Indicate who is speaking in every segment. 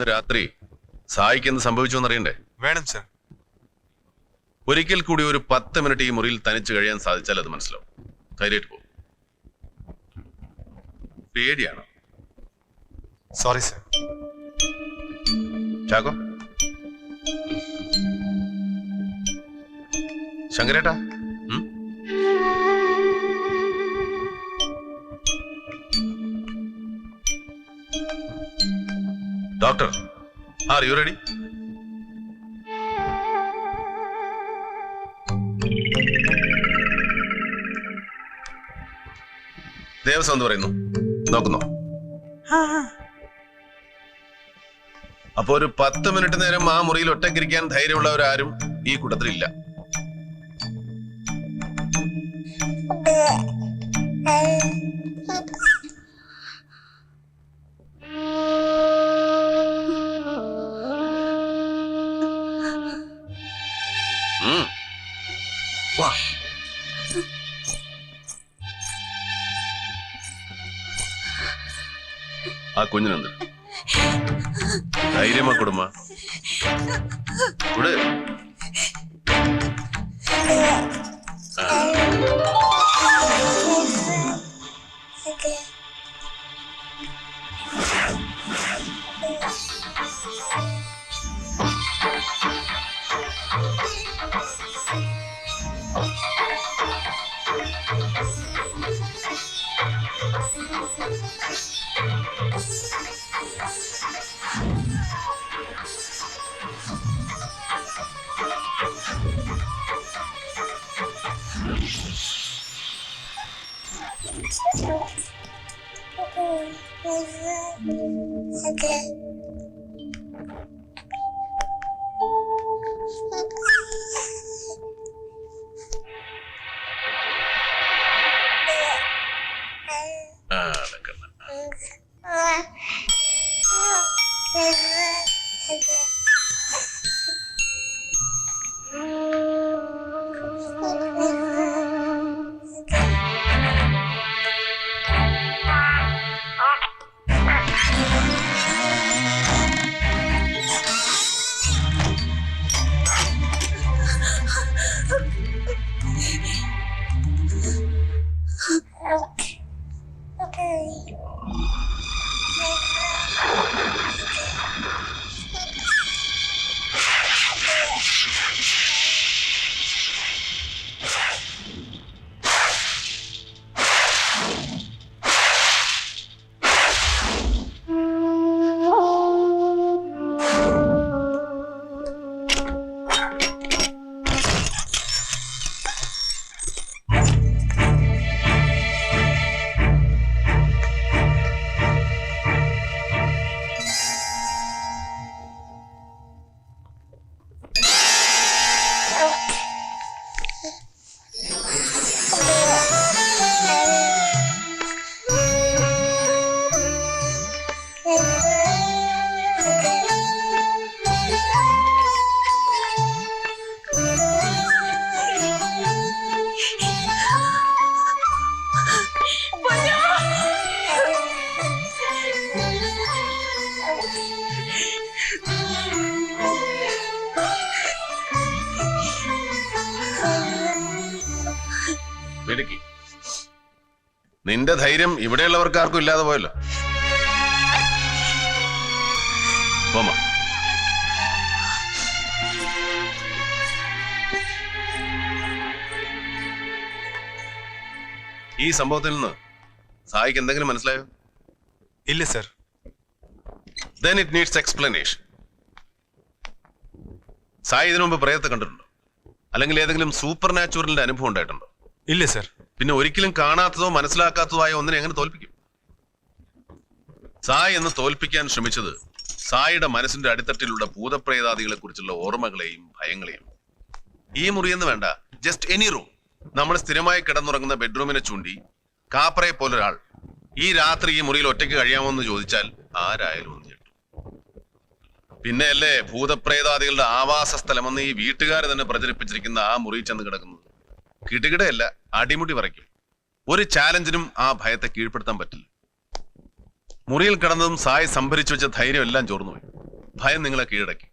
Speaker 1: അന്ന് രാത്രി സായിക്ക് എന്ത് സംഭവിച്ചു എന്നറിയണ്ടേ
Speaker 2: വേണം സർ
Speaker 1: ഒരിക്കൽ കൂടി ഒരു പത്ത് മിനിറ്റ് ഈ മുറിയിൽ തനിച്ചു കഴിയാൻ സാധിച്ചാൽ അത് മനസ്സിലാവും. ധൈര്യമായിട്ട് പോകും പേടിയാണ്?
Speaker 2: Sorry sir
Speaker 1: Chacko. ശങ്കരേട്ടാ doctor are you ready Devaswom എന്ന് പറയുന്നു. നോക്കുന്നു? അപ്പൊ ഒരു പത്ത് മിനിറ്റ് നേരം ആ മുറിയിൽ ഒറ്റക്കിരിക്കാൻ ധൈര്യമുള്ളവരാരും ഈ കൂട്ടത്തിലില്ല. ആ കുഞ്ഞിനെന്ത് ധൈര്യമാ കുടുംബ. ഇവിടെ.
Speaker 3: Okay.
Speaker 1: ആ, നിന്റെ ധൈര്യം ഇവിടെയുള്ളവർക്ക് ആർക്കും ഇല്ലാതെ പോയല്ലോ. പോമ ഈ സംഭവത്തിൽ നിന്ന് സായിക്ക് എന്തെങ്കിലും മനസ്സിലായോ?
Speaker 2: ഇല്ല sir.
Speaker 1: Then it needs explanation Sai ഇതിനു മുമ്പ് പ്രേതത്തെ കണ്ടിട്ടുണ്ടോ? അല്ലെങ്കിൽ ഏതെങ്കിലും സൂപ്പർ നാച്ചുറലിന്റെ അനുഭവം ഉണ്ടായിട്ടുണ്ടോ?
Speaker 2: ഇല്ല സർ.
Speaker 1: പിന്നെ ഒരിക്കലും കാണാത്തതോ മനസ്സിലാക്കാത്തതോ ആയ ഒന്നിനെ എങ്ങനെ തോൽപ്പിക്കും? സായ് എന്ന് തോൽപ്പിക്കാൻ ശ്രമിച്ചത് സായിയുടെ മനസ്സിന്റെ അടിത്തട്ടിലുള്ള ഭൂതപ്രേതാദികളെ കുറിച്ചുള്ള ഓർമ്മകളെയും ഭയങ്ങളെയും. ഈ മുറിയെന്ന് വേണ്ട. ജസ്റ്റ് എനി റൂം നമ്മൾ സ്ഥിരമായി കിടന്നുറങ്ങുന്ന ബെഡ്റൂമിനെ ചൂണ്ടി കാപ്പറയെ പോലൊരാൾ ഈ രാത്രി ഈ മുറിയിൽ ഒറ്റയ്ക്ക് കഴിയാമോ എന്ന് ചോദിച്ചാൽ ആരായാലും ഒന്ന് ഞെട്ടും. പിന്നെയല്ലേ ഭൂതപ്രേതാദികളുടെ ആവാസ സ്ഥലമെന്ന് ഈ വീട്ടുകാർ തന്നെ പ്രചരിപ്പിച്ചിരിക്കുന്ന ആ മുറി ചെന്ന് കിടക്കുന്നത്? കിടുകിടയല്ല അടിമുടി പറയ്ക്കും ഒരു ചാലഞ്ചിനും ആ ഭയത്തെ കീഴ്പ്പെടുത്താൻ പറ്റില്ല. മുറിയിൽ കിടന്നതും സായി സംഭരിച്ചു വെച്ച ധൈര്യം എല്ലാം ചോർന്നുപോയി ഭയം നിങ്ങളെ കീഴടക്കി.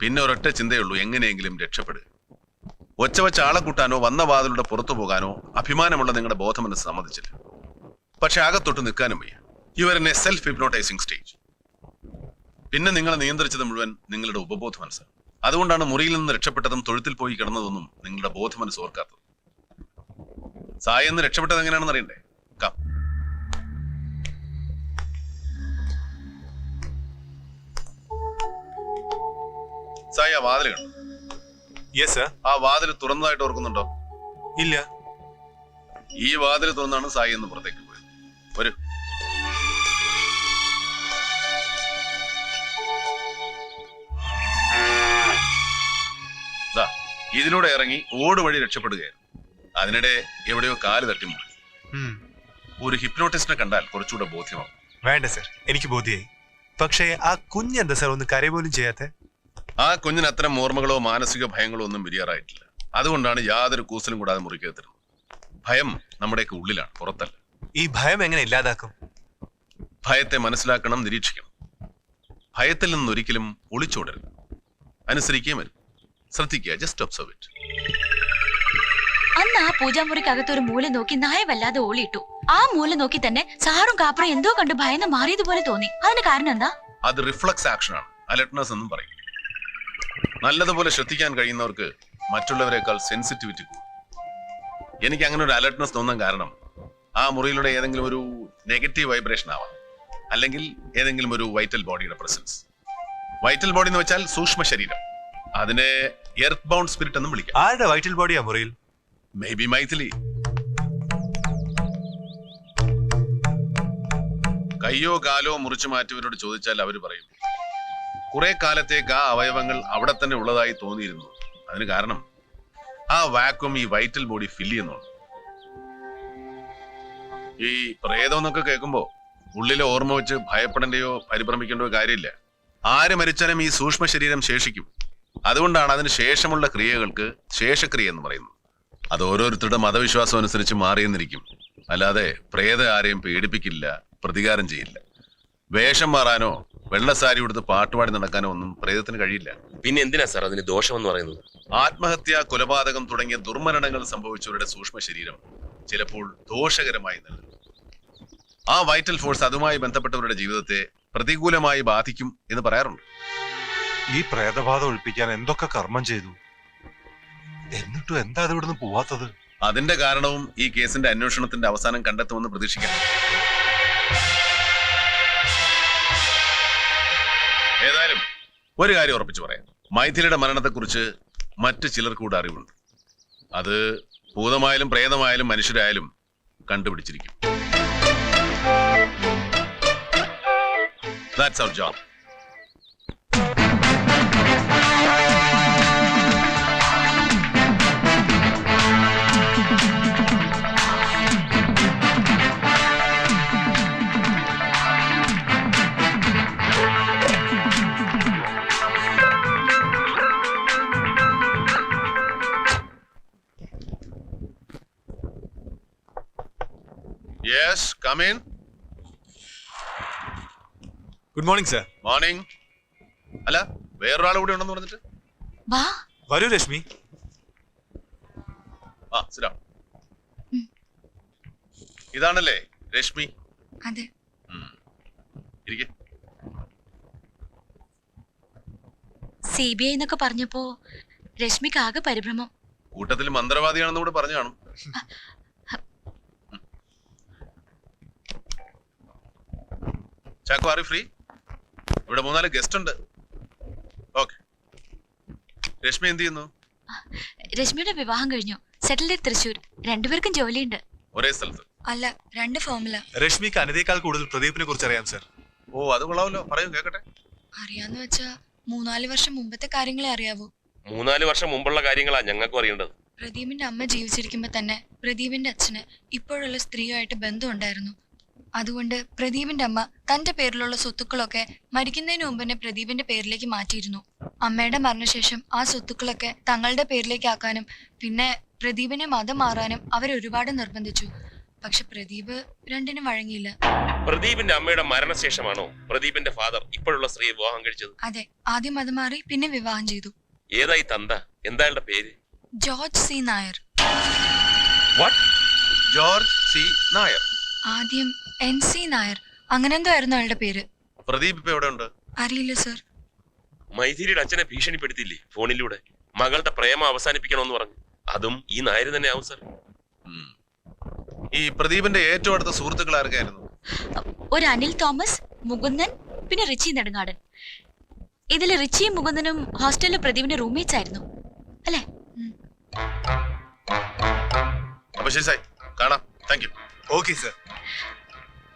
Speaker 1: പിന്നെ ഒരൊറ്റ ചിന്തയുള്ളൂ എങ്ങനെയെങ്കിലും രക്ഷപ്പെടുക. ഒച്ച വെച്ച ആളെ കൂട്ടാനോ വന്ന വാതിലൂടെ പുറത്തു പോകാനോ അഭിമാനമുള്ള നിങ്ങളുടെ ബോധമെന്ന് സമ്മതിച്ചില്ല. പക്ഷെ അകത്തൊട്ട് നിൽക്കാനും വയ്യ. എ സെൽഫ് ഹിപ്നോട്ടൈസിംഗ് സ്റ്റേജ് പിന്നെ നിങ്ങളെ നിയന്ത്രിച്ചത് മുഴുവൻ നിങ്ങളുടെ ഉപബോധ മനസ്സാണ് അതുകൊണ്ടാണ് മുറിയിൽ നിന്ന് രക്ഷപ്പെട്ടതും തൊഴുത്തിൽ പോയി കിടന്നതൊന്നും നിങ്ങളുടെ ബോധമനസ് മനസ്സ് ഓർക്കാത്തത്. സായി എന്ന് രക്ഷപ്പെട്ടത് എങ്ങനെയാണെന്ന് അറിയണ്ടേ? കാം. സായി ആ വാതിൽ കണ്ടു?
Speaker 2: യെസ്
Speaker 1: ആ വാതിൽ തുറന്നതായിട്ട് ഓർക്കുന്നുണ്ടോ?
Speaker 2: ഇല്ല.
Speaker 1: ഈ വാതിൽ തുറന്നാണ് സായി എന്ന് പുറത്തേക്ക്. ഇതിലൂടെ ഇറങ്ങി ഓട് വഴി രക്ഷപ്പെടുകയായിരുന്നു. അതിനിടെ എവിടെയോ കാൽ തട്ടി മുറി. ഒരു ഹിപ്നോട്ടിസ്റ്റിനെ കണ്ടാൽ കുറച്ചുകൂടെ ബോധ്യമാവും.
Speaker 2: വേണ്ട സർ. എനിക്ക് ബോധ്യായി. പക്ഷേ ആ കുഞ്ഞെന്താ സർ? ഒന്ന് കരയ പോലും ചെയ്യാത്ത?
Speaker 1: ആ കുഞ്ഞിന് അത്തരം ഓർമ്മകളോ മാനസിക ഭയങ്ങളോ ഒന്നും വിരിയാറായിട്ടില്ല അതുകൊണ്ടാണ് യാതൊരു കൂസലും കൂടാതെ മുറിക്കകത്തിരുന്നത് ഭയം നമ്മുടെയൊക്കെ ഉള്ളിലാണ് പുറത്തല്ല.
Speaker 2: ഈ ഭയം എങ്ങനെ ഇല്ലാതാക്കും?
Speaker 1: ഭയത്തെ മനസ്സിലാക്കണം നിരീക്ഷിക്കണം. ഭയത്തിൽ നിന്നൊരിക്കലും ഒളിച്ചോടരുത്. അനുസരിക്കുകയും വരും. ശ്രദ്ധിക്കുക. ജസ്റ്റ് ഒബ്സർവ് ഇറ്റ്
Speaker 4: അന്ന് ആ പൂജാമുറിക്കകത്ത് ഒരു മൂല നോക്കി നായ വല്ലാതെ ഓളിയിട്ടു. ആ മൂല നോക്കി തന്നെ സാറും കാപ്പറും എന്തോ കണ്ട് ഭയന്ന് മാറിയതുപോലെ തോന്നി. അതിന് കാരണം എന്താ?
Speaker 1: അത് റിഫ്ലക്സ് ആക്ഷൻ ആണ്. അലർട്ട്നസ് എന്നും പറയും. നല്ലതുപോലെ ശ്രദ്ധിക്കാൻ കഴിയുന്നവർക്ക് മറ്റുള്ളവരെക്കാൾ സെൻസിറ്റിവിറ്റി കൂടും. എനിക്ക് അങ്ങനെ ഒരു അലർട്ട്നസ് തോന്നാൻ കാരണം ആ മുറിയിലൂടെ ഏതെങ്കിലും ഒരു നെഗറ്റീവ് വൈബ്രേഷൻ ആവാം. അല്ലെങ്കിൽ ഏതെങ്കിലും ഒരു വൈറ്റൽ ബോഡിയുടെ പ്രസൻസ് വൈറ്റൽ ബോഡി എന്ന് വെച്ചാൽ സൂക്ഷ്മ ശരീരം അതിനെ എർത്ത് ബൗണ്ട് സ്പിരിറ്റ് എന്നും വിളിക്കാം.
Speaker 2: ആരുടെ വൈറ്റൽ ബോഡിയാ മുറിയിൽ?
Speaker 1: May be Mythili. കയ്യോ കാലോ മുറിച്ചു മാറ്റിയവരോട് ചോദിച്ചാൽ അവർ പറയും. കുറെ കാലത്തേക്ക് ആ അവയവങ്ങൾ അവിടെ തന്നെ ഉള്ളതായി തോന്നിയിരുന്നു. അതിന് കാരണം ആ വാക്വം ഈ വൈറ്റൽ ബോഡി ഫില്ല് ചെയ്യുന്നുണ്ട്. ഈ പ്രേതം എന്നൊക്കെ കേൾക്കുമ്പോ ഉള്ളിലെ ഓർമ്മ വെച്ച് ഭയപ്പെടേണ്ടയോ പരിഭ്രമിക്കേണ്ടയോ കാര്യമില്ല. ആര് മരിച്ചാലും ഈ സൂക്ഷ്മ ശരീരം ശേഷിക്കും. അതുകൊണ്ടാണ് അതിന് ശേഷമുള്ള ക്രിയകൾക്ക് ശേഷക്രിയ എന്ന് പറയുന്നത്. അത് ഓരോരുത്തരുടെ മതവിശ്വാസം അനുസരിച്ച് മാറിയെന്നിരിക്കും. അല്ലാതെ പ്രേത ആരെയും പേടിപ്പിക്കില്ല പ്രതികാരം ചെയ്യില്ല. വേഷം മാറാനോ വെള്ളസാരി ഉടുത്ത് പാട്ടുപാടി നടക്കാനോ ഒന്നും പ്രേതത്തിന് കഴിയില്ല.
Speaker 5: പിന്നെ എന്തിനാ സാർ അതിന് ദോഷമെന്ന് പറയുന്നത്?
Speaker 1: ആത്മഹത്യ കൊലപാതകം തുടങ്ങിയ ദുർമരണങ്ങൾ സംഭവിച്ചവരുടെ സൂക്ഷ്മ ശരീരം ചിലപ്പോൾ ദോഷകരമായി നൽകും ആ വൈറ്റൽ ഫോഴ്സ് അതുമായി ബന്ധപ്പെട്ടവരുടെ ജീവിതത്തെ പ്രതികൂലമായി ബാധിക്കും എന്ന് പറയാറുണ്ട്.
Speaker 6: ഈ പ്രേതബാധ ഒഴിപ്പിക്കാൻ എന്തൊക്കെ കർമ്മം ചെയ്തു? എന്നിട്ടും എന്താ അത് ഇവിടുന്ന് പോവാത്തത്?
Speaker 1: അതിന്റെ കാരണവും ഈ കേസിന്റെ അന്വേഷണത്തിന്റെ അവസാനം കണ്ടെത്തുമെന്ന് പ്രതീക്ഷിക്കാം ഏതായാലും ഒരു കാര്യം ഉറപ്പിച്ചു പറയാം. മൈഥിലിയുടെ മരണത്തെക്കുറിച്ച് മറ്റു ചിലർ കൂടെ അറിവുണ്ട്. അത് ഭൂതമായാലും പ്രേതമായാലും മനുഷ്യരായാലും കണ്ടുപിടിച്ചിരിക്കും. That's our job yes come in
Speaker 2: good morning sir
Speaker 1: morning അല്ല വേറൊരാൾ കൂടി ഉണ്ടെന്ന് പറഞ്ഞിട്ട്?
Speaker 4: വാ.
Speaker 2: വരൂ രശ്മി.
Speaker 1: ആ സിരാ ഇതാണല്ലേ രശ്മി?
Speaker 4: അതെ.
Speaker 1: ഇരിക്കെ.
Speaker 4: സി ബി ഐ എന്നൊക്കെ പറഞ്ഞപ്പോ രശ്മിക്ക് ആകെ പരിഭ്രമം.
Speaker 1: കൂട്ടത്തിൽ മന്ത്രവാദിയാണെന്ന് കൂടെ പറഞ്ഞു കാണും. ചാക്കോ ആറി ഫ്രീ ഇവിടെ മൂന്നാൽ ഗസ്റ്റ് ഉണ്ട്. ഓക്കെ രശ്മി എന്ത് ചെയ്യുന്നു?
Speaker 4: രശ്മിയുടെ വിവാഹം കഴിഞ്ഞു. സെറ്റിൽഡ് തൃശൂർ രണ്ടുപേർക്കും ജോലിയുണ്ട്.
Speaker 1: ഒരേ സ്ഥലത്ത്.
Speaker 7: അല്ല രണ്ട് ഫോമില
Speaker 2: രശ്മിക്ക് അനിതയേക്കാൾ കൂടുതൽ പ്രദീപിനെ കുറിച്ച് അറിയാം സർ
Speaker 1: ഓ അത് കൊള്ളാമല്ലോ. പറയൂ കേക്കട്ടെ.
Speaker 7: അറിയാന്ന് വെച്ചാ മൂന്നാൽ വർഷം മുമ്പത്തെ കാര്യങ്ങളെ അറിയാവൂ.
Speaker 5: മൂന്നാൽ വർഷം മുമ്പുള്ള കാര്യങ്ങളാ ഞങ്ങൾക്ക് അറിയേണ്ടത്.
Speaker 7: പ്രദീപിന്റെ അമ്മ ജീവിച്ചിരിക്കുമ്പോ തന്നെ പ്രദീപിന്റെ അച്ഛന് ഇപ്പോഴുള്ള സ്ത്രീയുമായിട്ട് ബന്ധമുണ്ടായിരുന്നു അതുകൊണ്ട് പ്രദീപിന്റെ അമ്മ തന്റെ പേരിലുള്ള സ്വത്തുക്കളൊക്കെ മരിക്കുന്നതിന് മുമ്പ് തന്നെ പ്രദീപിന്റെ പേരിലേക്ക് മാറ്റിയിരുന്നു. അമ്മയുടെ മരണശേഷം ആ സ്വത്തുക്കളൊക്കെ തങ്ങളുടെ പേരിലേക്കാക്കാനും പിന്നെ പ്രദീപിനെ മതം മാറാനും അവർ ഒരുപാട് നിർബന്ധിച്ചു. പക്ഷെ പ്രദീപ് രണ്ടിനും വഴങ്ങിയില്ല.
Speaker 5: പ്രദീപിന്റെ അമ്മയുടെ മരണശേഷമാണോ പ്രദീപിന്റെ ഫാദർ ഇപ്പോഴുള്ള സ്ത്രീ വിവാഹം കഴിച്ചത്?
Speaker 7: അതെ ആദ്യം മതം മാറി പിന്നെ വിവാഹം ചെയ്തു.
Speaker 5: ഏതായി തന്ത? എന്തായാലും പേര്?
Speaker 7: George C Nair.
Speaker 1: George C Nair.
Speaker 7: ആദ്യം എൻ സി നായർ. അങ്ങനെന്തോ ആയിരുന്നു അയാളുടെ പേര്?
Speaker 1: പ്രദീപ് ഇപ്പൊ എവിടെ ഉണ്ട്
Speaker 7: അറിയില്ല സർ.
Speaker 5: മൈഥിലിയുടെ അച്ഛനെ ഭീഷണിപ്പെടുത്തില്ലേ ഫോണിലൂടെ? മകളുടെ പ്രേമം അവസാനിപ്പിക്കണമെന്ന് പറഞ്ഞു. അതും ഈ നായർ തന്നെ ആവും സർ.
Speaker 1: ഈ പ്രദീപിന്റെ ഏറ്റവും അടുത്ത സുഹൃത്തുക്കൾ ആർക്കായിരുന്നു
Speaker 4: ഒരു അനിൽ തോമസ് മുകുന്ദൻ പിന്നെ റിച്ചി നെടുങ്ങാടൻ. ഇതിൽ റിച്ചിയും മുകുന്ദനും ഹോസ്റ്റലിലെ പ്രദീപിന്റെ റൂംമേറ്റ്സ് ആയിരുന്നു. അല്ലേ?
Speaker 1: അപ്പൊ ശരി സായി. കാണാം. താങ്ക് യു
Speaker 2: ഓക്കെ സർ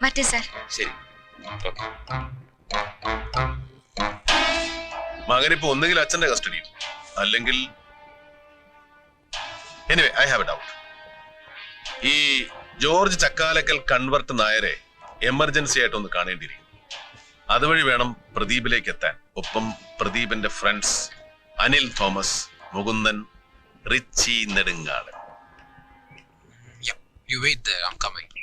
Speaker 7: മറ്റേ സാർ.
Speaker 5: ശരി.
Speaker 1: മകനിപ്പോ ഒന്നുകിൽ അച്ഛന്റെ കസ്റ്റഡിയിൽ അല്ലെങ്കിൽ anyway I have a doubt ഈ ജോർജ് ചക്കാലക്കൽ കൺവെർട്ട് നായരെ എമർജൻസി ആയിട്ട് ഒന്ന് കാണേണ്ടിയിരിക്കും അതുവഴി വേണം പ്രദീപിലേക്ക് എത്താൻ. ഒപ്പം പ്രദീപിന്റെ friends Anil Thomas Mukundan Richie Nedungad.
Speaker 8: You wait there, I'm coming.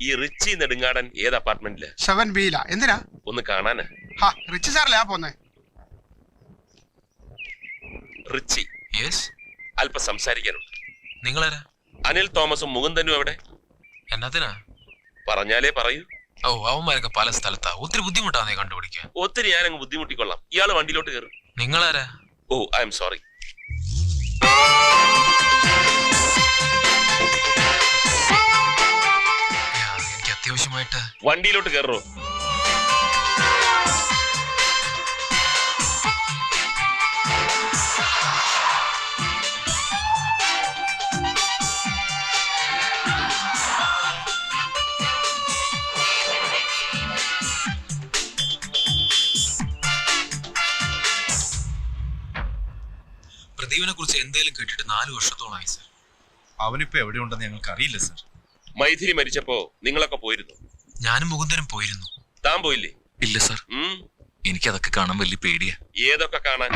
Speaker 5: ഈ റിച്ചി നെടുങ്ങാടൻ ഏത് അപ്പാർട്ട്മെന്റിൽ?
Speaker 9: സെവൻ ബിയില എന്തിനാ?
Speaker 5: ഒന്ന് കാണാന്.
Speaker 9: ഹാ റിച്ച് സാറല്ലേ ആ പോന്നെ.
Speaker 5: റിച്ചി.
Speaker 8: യെസ്
Speaker 5: അല്പം സംസാരിക്കാനുണ്ട്.
Speaker 8: നിങ്ങളാരാ?
Speaker 5: അനിൽ തോമസും മുകുന്ദനും എവിടെ?
Speaker 8: എന്നതിനാ?
Speaker 5: പറഞ്ഞാലേ പറയൂ.
Speaker 8: ഓ അവന്മാരൊക്കെ പല സ്ഥലത്താ. ഒത്തിരി ബുദ്ധിമുട്ടാന്നേ കണ്ടുപിടിക്കാൻ.
Speaker 5: ഒത്തിരി ഞാനങ്ങ് ബുദ്ധിമുട്ടിക്കൊള്ളാം. ഇയാൾ വണ്ടിയിലോട്ട് കയറും
Speaker 8: നിങ്ങളാരാ?
Speaker 5: Oh I M sorry. വണ്ടിയിലോട്ട് കയറോ
Speaker 8: പ്രദീപിനെ കുറിച്ച് എന്തെങ്കിലും കേട്ടിട്ട് നാലു വർഷത്തോളമായി സർ
Speaker 2: അവനിപ്പോ എവിടെയുണ്ടെന്ന് ഞങ്ങൾക്ക് അറിയില്ല സർ
Speaker 5: മൈഥിലി മരിച്ചപ്പോ നിങ്ങളൊക്കെ പോയിരുന്നു.
Speaker 8: ഞാനും മുകുന്ദനും പോയിരുന്നു.
Speaker 5: താൻ പോയില്ലേ?
Speaker 10: ഇല്ല സർ.
Speaker 5: എനിക്ക്
Speaker 10: അതൊക്കെ കാണാൻ വലിയ പേടിയാ.
Speaker 5: ഏതൊക്കെ കാണാൻ?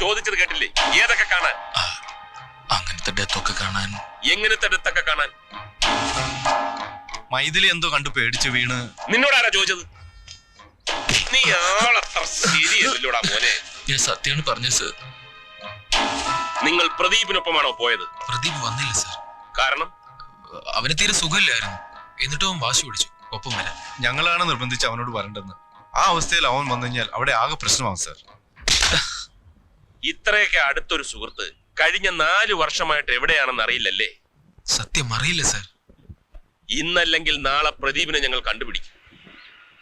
Speaker 5: ചോദിച്ചത് കേട്ടില്ലേ? ഏതൊക്കെ കാണാൻ?
Speaker 10: അങ്ങനത്തെ ഡെത്തൊക്കെ കാണാൻ.
Speaker 5: എങ്ങനത്തെ അടുത്തൊക്കെ കാണാൻ?
Speaker 2: മൈഥിലി എന്തോ കണ്ടു പേടിച്ച് വീണ്.
Speaker 5: നിന്നോടാരാ ചോദിച്ചത്? നീ ആളത്ര ശരിയല്ലോടാ മോനെ.
Speaker 10: ഞാൻ സത്യമാണ് പറഞ്ഞത് സർ.
Speaker 5: നിങ്ങൾ പ്രദീപിനൊപ്പമാണോ പോയത്?
Speaker 8: പ്രദീപ് വന്നില്ല സാർ.
Speaker 5: കാരണം?
Speaker 8: അവന് തീരെ സുഖമില്ലായിരുന്നു. എന്നിട്ടും അവൻ വാശി പിടിച്ചു. ഒപ്പം വരാൻ
Speaker 2: ഞങ്ങളാണ് നിർബന്ധിച്ച് അവനോട് വരണ്ടെന്ന്. ആ അവസ്ഥയിൽ അവൻ വന്നു കഴിഞ്ഞാൽ അവിടെ ആകെ പ്രശ്നമാവും സാർ.
Speaker 5: ഇത്രയൊക്കെ അടുത്തൊരു സുഹൃത്ത് കഴിഞ്ഞ നാല് വർഷമായിട്ട് എവിടെയാണെന്ന് അറിയില്ലല്ലേ?
Speaker 8: സത്യം അറിയില്ല സാർ.
Speaker 5: ഇന്നല്ലെങ്കിൽ നാളെ പ്രദീപിനെ ഞങ്ങൾ കണ്ടുപിടിക്കും.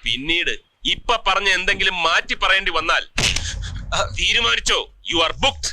Speaker 5: പിന്നീട് ഇപ്പൊ പറഞ്ഞ എന്തെങ്കിലും മാറ്റി പറയേണ്ടി വന്നാൽ തീരുമാനിച്ചോ? You are ബുക്ഡ്